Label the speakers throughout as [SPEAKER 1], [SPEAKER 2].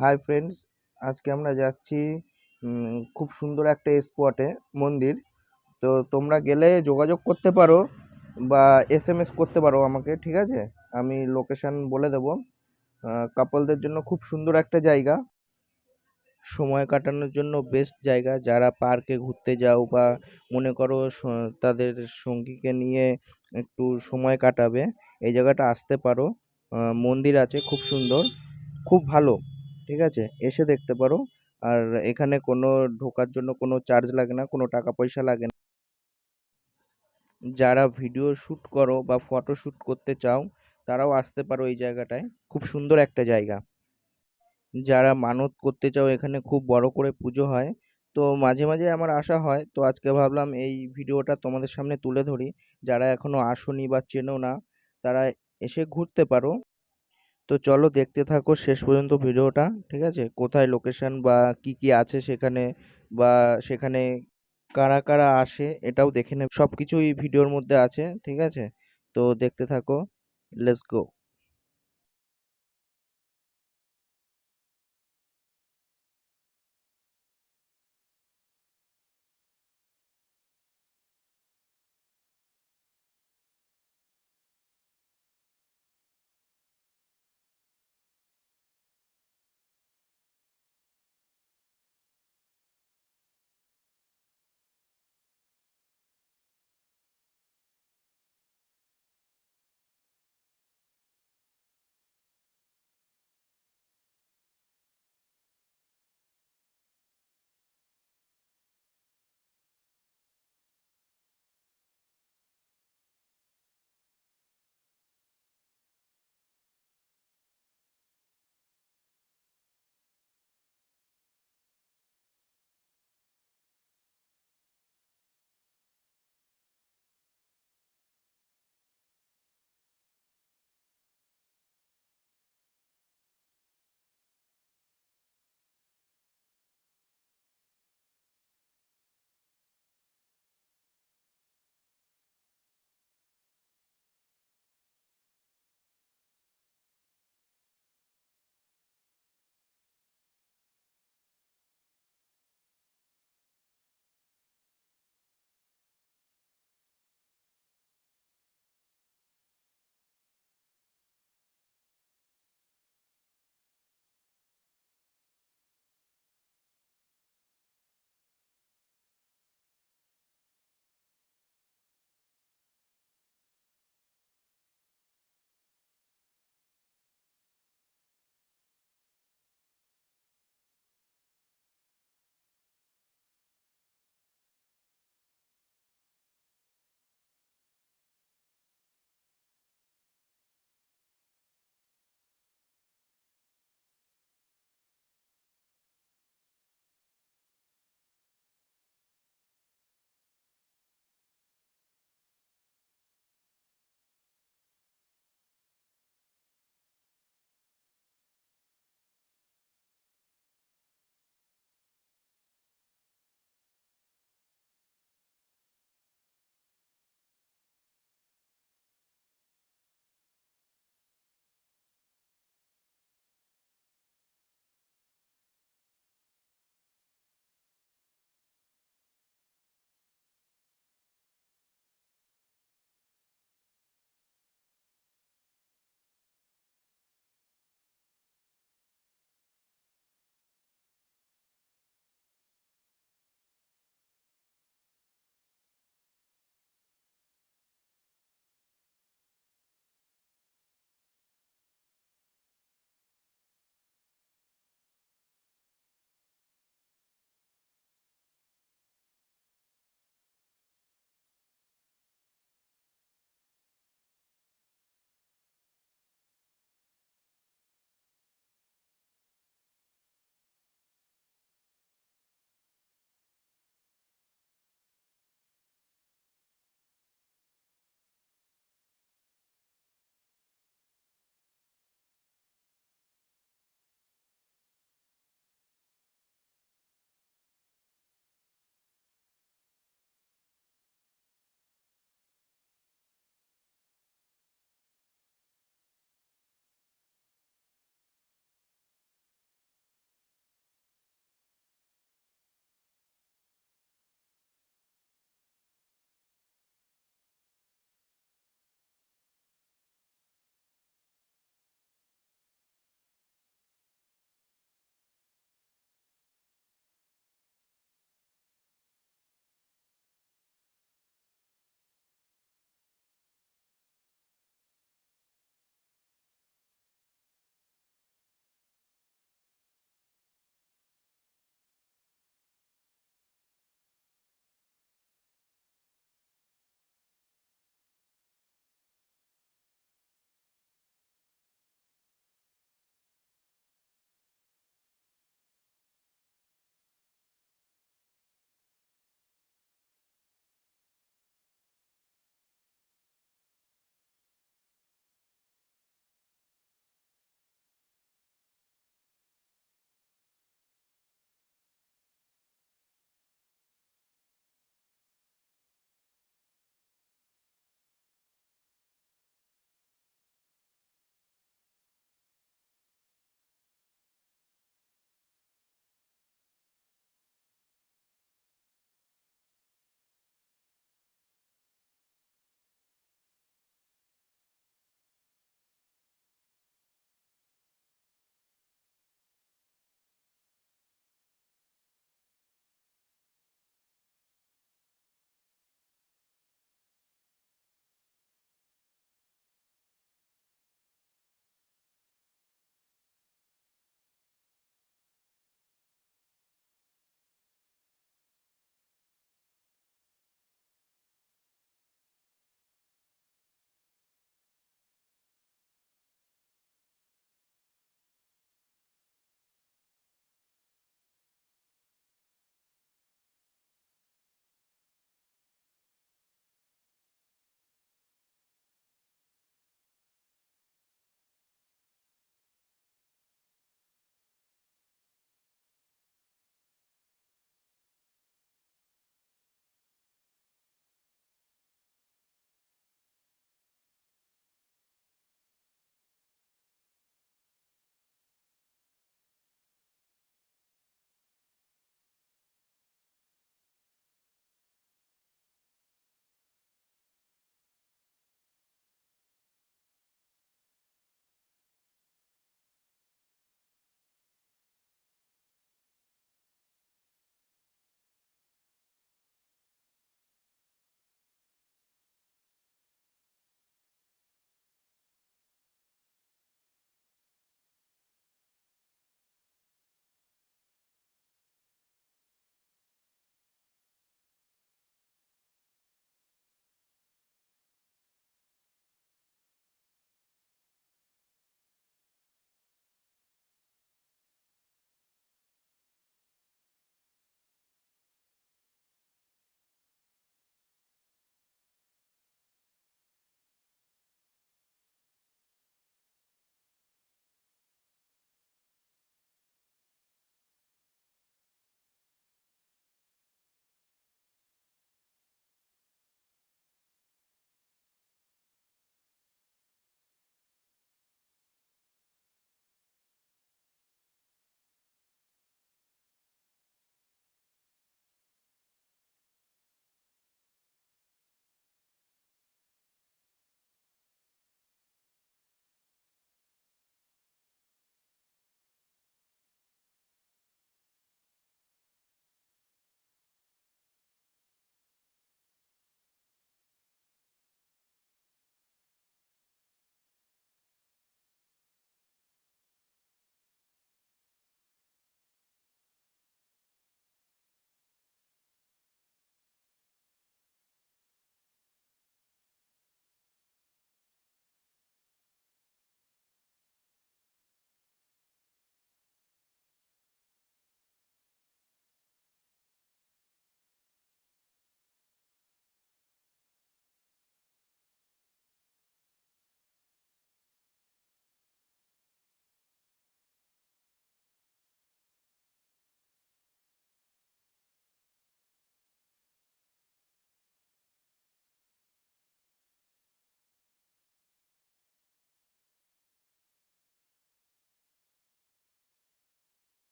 [SPEAKER 1] Hi friends আজকে আমরা যাচ্ছি খুব সুন্দর একটা স্পটে মন্দির। তো তোমরা গেলে যোগাযোগ করতে পারো বা এস এম এস করতে পারো আমাকে, ঠিক আছে? আমি লোকেশন বলে দেবো। কাপলদের জন্য খুব সুন্দর একটা জায়গা। সময় কাটানোর জন্য বেস্ট জায়গা। যারা পার্কে ঘুরতে যাও বা মনে করো তাদের সঙ্গীকে নিয়ে একটু সময় কাটাবে, এই জায়গাটা আসতে পারো। মন্দির আছে, খুব সুন্দর। খুব ভালো। ঠিক আছে? এসে দেখতে পারো। আর এখানে কোনো ঢোকার জন্য কোনো চার্জ লাগে না, কোনো টাকা পয়সা লাগে না। যারা ভিডিও শ্যুট করো বা ফটো শ্যুট করতে চাও, তারাও আসতে পারো এই জায়গাটায়। খুব সুন্দর একটা জায়গা। যারা মানত করতে চাও, এখানে খুব বড় করে পুজো হয়। তো মাঝে মাঝে আমার আসা হয়, তো আজকে ভাবলাম এই ভিডিওটা তোমাদের সামনে তুলে ধরি। যারা এখনও আসোনি বা চেনো না, তারা এসে ঘুরতে পারো। তো চলো দেখতে থাকো শেষ পর্যন্ত ভিডিওটা, ঠিক আছে? কোথায় লোকেশন বা কি কি আছে সেখানে বা সেখানে কারা কারা আসে এটাও দেখে নেব। সব কিছুই ভিডিওর মধ্যে আছে, ঠিক আছে? তো দেখতে থাকো লেটস গো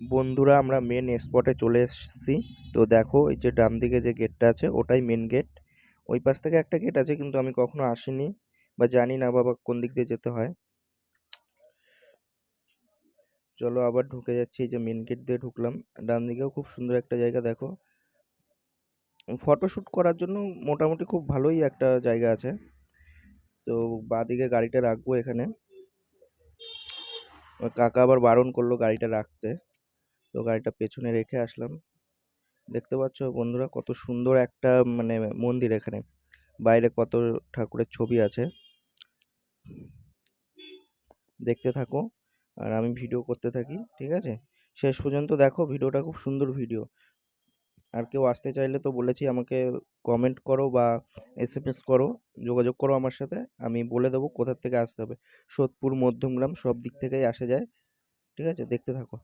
[SPEAKER 1] বন্ধুরা, আমরা মেন স্পটে চলে এসেছি। তো দেখো, এই যে ডান দিকে যে গেটটা আছে, ওটাই মেন গেট ওই পাশ থেকে একটা গেট আছে, কিন্তু আমি কখনো আসিনি বা জানি না বাবা কোন দিক দিয়ে যেতে হয়। চলো আবার ঢুকে যাচ্ছি, এই যে মেন গেট দিয়ে ঢুকলাম। ডান দিকেও খুব সুন্দর একটা জায়গা, দেখো। ফটোশ্যুট করার জন্য মোটামুটি খুব ভালোই একটা জায়গা আছে। তো বাঁদিকে গাড়িটা রাখব এখানে। কাকা আবার বারণ করল গাড়িটা রাখতে। তো গাড়িটা পেছনে রেখে আসলাম। দেখতে পাচ্ছ বন্ধুরা কত সুন্দর একটা মানে মন্দির এখানে। বাইরে কত ঠাকুরের ছবি আছে। দেখতে থাকো। আর আমি ভিডিও করতে থাকি, ঠিক আছে? শেষ পর্যন্ত দেখো, ভিডিওটা খুব সুন্দর ভিডিও। আর কেউ আসতে চাইলে তো বলেছি আমাকে কমেন্ট করো বা এস এম এস করো, যোগাযোগ করো আমার সাথে। আমি বলে দেবো কোথার থেকে আসতে হবে। সোদপুর, মধ্যমগ্রাম সব দিক থেকেই আসা যায়। ঠিক আছে? দেখতে থাকো।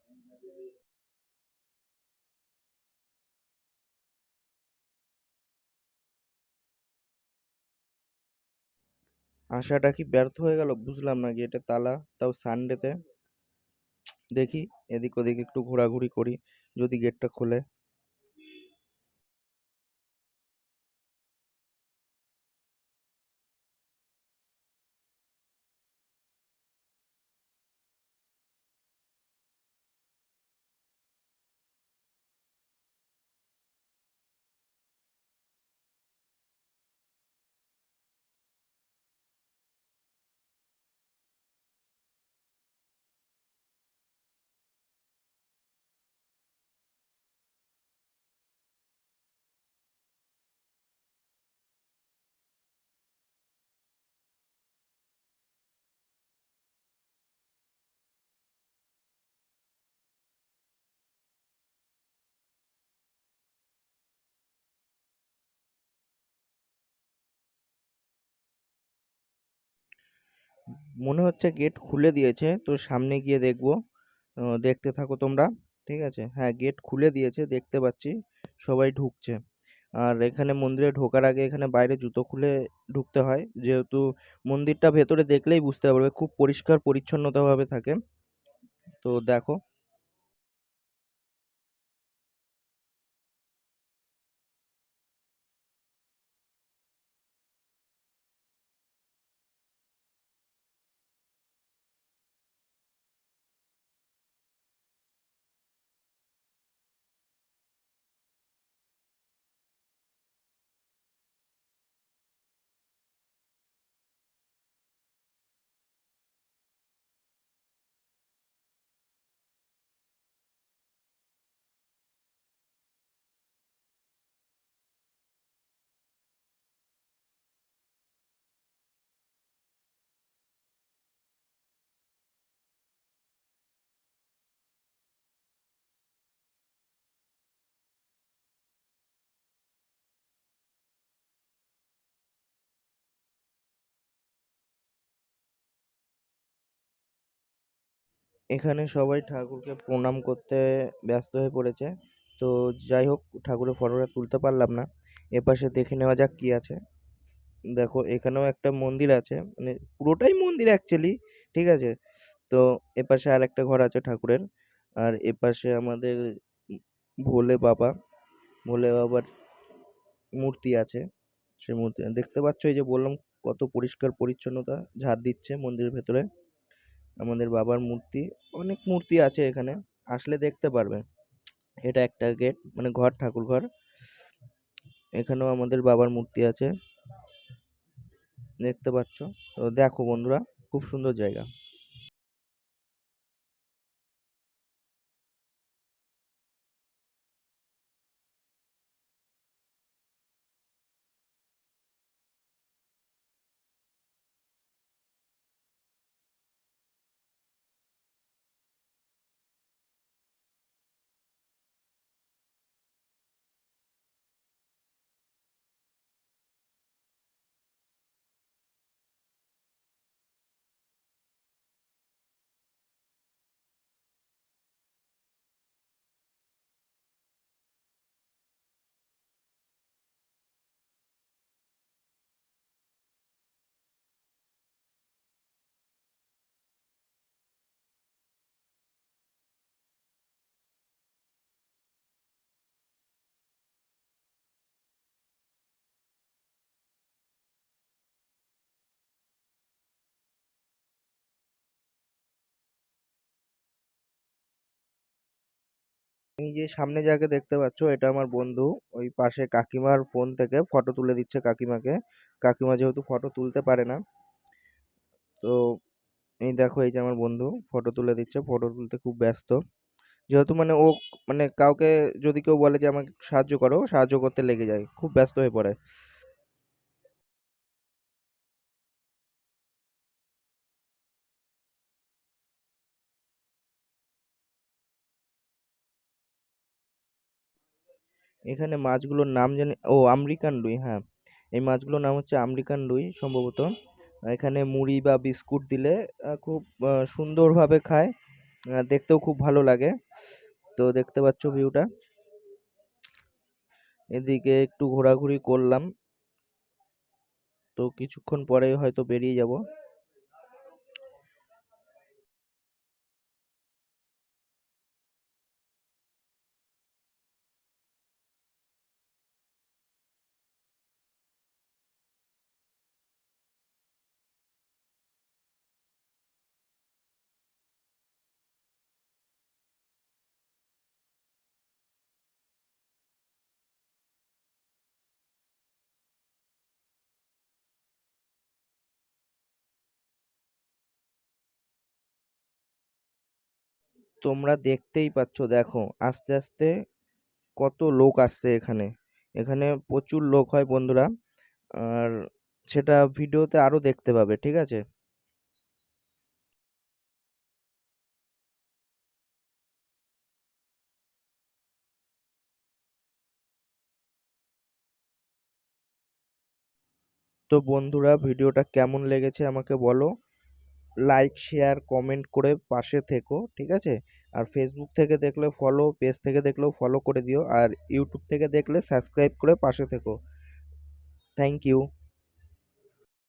[SPEAKER 1] আসাটা কি ব্যর্থ হয়ে গেল? বুঝলাম না গেটে তালা, তাও সানডেতে দেখি এদিক ওদিক একটু ঘোরাঘুরি করি, যদি গেটটা খোলে। মনে হচ্ছে গেট খুলে দিয়েছে, তো সামনে গিয়ে দেখব। দেখতে থাকো তোমরা, ঠিক আছে? হ্যাঁ গেট খুলে দিয়েছে, দেখতে পাচ্ছি, সবাই ঢুকছে। আর এখানে মন্দিরে ঢোকার আগে এখানে বাইরে জুতো খুলে ঢুকতে হয়, যেহেতু মন্দিরটা ভেতরে দেখলেই বুঝতে পারবে, খুব পরিষ্কার পরিচ্ছন্নতাভাবে থাকে। তো দেখো এখানে সবাই ঠাকুরকে প্রণাম করতে ব্যস্ত হয়ে পড়েছে। তো যাই হোক, ঠাকুরের ফটোটা তুলতে পারলাম না। এপাশে দেখে নেওয়া যাক কি আছে। দেখো, এখানেও একটা মন্দির আছে। মানে পুরোটাই মন্দির অ্যাকচুয়ালি ঠিক আছে? তো এপাশে আর একটা ঘর আছে ঠাকুরের। আর এপাশে আমাদের ভোলে বাবা, ভোলে বাবার মূর্তি আছে। সে মূর্তি, দেখতে পাচ্ছ এই যে বললাম কত পরিষ্কার পরিচ্ছন্নতা ঝাড় দিচ্ছে মন্দিরের ভেতরে। আমাদের বাবার মূর্তি, অনেক মূর্তি আছে এখানে, আসলে দেখতে পারবে এটা একটা গেট মানে ঘর, ঠাকুর ঘর। এখানেও আমাদের বাবার মূর্তি আছে। দেখতে পাচ্ছ? তো দেখো বন্ধুরা, খুব সুন্দর জায়গা। এই যে সামনে যাকে দেখতে পাচ্ছ, এটা আমার বন্ধু। ওই পাশে কাকিমার ফোন থেকে ফটো তুলে দিচ্ছে কাকিমাকে। কাকিমা যেহেতু ফটো তুলতে পারে না, তো এই দেখো এই যে আমার বন্ধু ফটো তুলে দিচ্ছে। ফটো তুলতে খুব ব্যস্ত। যেহেতু মানে ও মানে কাউকে যদি কেউ বলে যে আমাকে সাহায্য করো, সাহায্য করতে লেগে যায়, খুব ব্যস্ত হয়ে পড়ে। এখানে মাছগুলোর নাম জানি, ও, আমেরিকান রুই হ্যাঁ। এই মাছগুলোর নাম হচ্ছে আমেরিকান রুই সম্ভবত। এখানে মুড়ি বা বিস্কুট দিলে খুব সুন্দরভাবে খায়। দেখতেও খুব ভালো লাগে। তো দেখতে পাচ্ছ ভিউটা। এদিকে একটু ঘোরাঘুরি করলাম। তো কিছুক্ষণ পরেই হয়তো বেরিয়ে যাব। তোমরা দেখতেই পাচ্ছ, দেখো, আস্তে আস্তে কত লোক আসছে এখানে। এখানে প্রচুর লোক হয় বন্ধুরা, আর সেটা ভিডিওতে আরও দেখতে পাবে, ঠিক আছে? তো বন্ধুরা, ভিডিওটা কেমন লেগেছে আমাকে বলো। লাইক শেয়ার কমেন্ট করে পাশে থেকো, ঠিক আছে? আর ফেসবুক থেকে দেখলে ফলো পেজ থেকে দেখলেও ফলো করে দিও। আর ইউটিউব থেকে দেখলে সাবস্ক্রাইব করে পাশে থেকো। Thank you